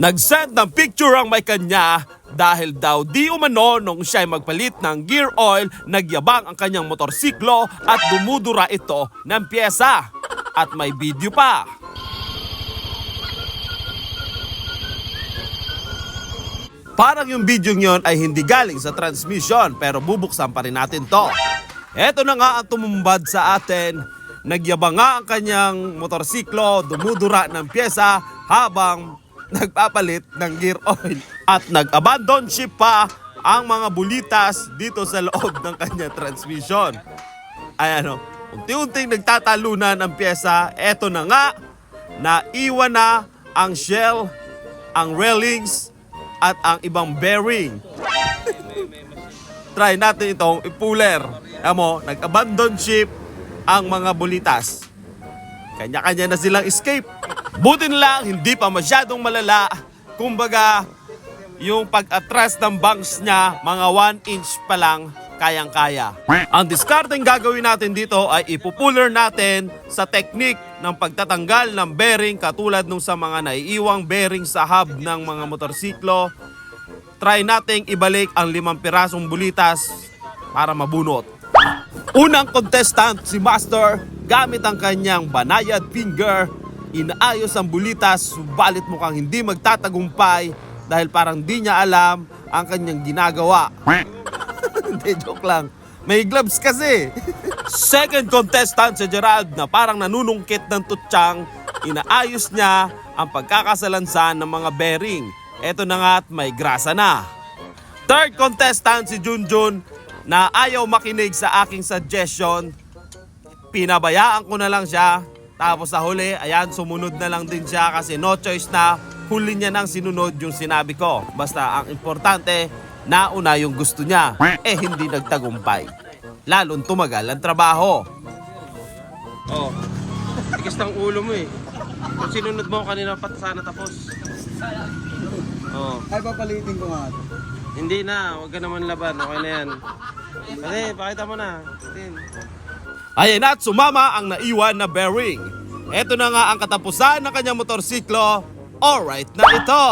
Nag-send ng picture ang may kanya dahil daw di umano nung siya ay magpalit ng gear oil, nagyabang ang kanyang motorsiklo at dumudura ito ng pyesa. At may video pa. Parang yung video nyon ay hindi galing sa transmission pero bubuksan pa rin natin to. Eto na nga ang tumumbad sa atin. Nagyabang nga ang kanyang motorsiklo, dumudura ng pyesa habang nagpapalit ng gear oil. At nag-abandon ship pa ang mga bulitas dito sa loob ng kanyang transmission. Ay ano, unti-unting nagtatalunan ang pyesa. Eto na nga, naiwan na ang shell, ang railings, at ang ibang bearing. Try natin itong ipuler. Alam mo, nag-abandon ship ang mga bulitas. Kanya-kanya na silang escape. Buti na lang, hindi pa masyadong malala. Kumbaga, yung pag-atras ng banks niya, mga 1 inch pa lang, kayang-kaya. Ang discarding gagawin natin dito ay ipupuller natin sa technique ng pagtatanggal ng bearing katulad nung sa mga naiiwang bearing sa hub ng mga motorsiklo. Try nating ibalik ang limang pirasong bulitas para mabunot. Unang contestant si Master gamit ang kanyang banayad finger. Inaayos ang bulitas subalit mukhang hindi magtatagumpay dahil parang di niya alam ang kanyang ginagawa. Hindi, joke lang. May gloves kasi. Second contestant si Gerald na parang nanunungkit ng tutsang. Inaayos niya ang pagkakasalansan ng mga bearing. Eto na nga at may grasa na. Third contestant si Junjun na ayaw makinig sa aking suggestion. Pinabayaan ko na lang siya. Tapos sa huli, ayan, sumunod na lang din siya kasi no choice na huli niya nang sinunod yung sinabi ko. Basta ang importante, nauna yung gusto niya. Eh hindi nagtagumpay. Lalong tumagal ang trabaho. Oh. Tigas ng ulo mo eh. Kung sinunod mo kanina pa sana tapos. Oh. Ay, papalitin ko nga ito. Hindi na, huwag ka naman laban. Okay na yan. Kasi, pakita mo na. Tin. Ayan at sumama ang naiwan na bearing. Ito na nga ang katapusan ng kanyang motorsiklo. Alright na ito.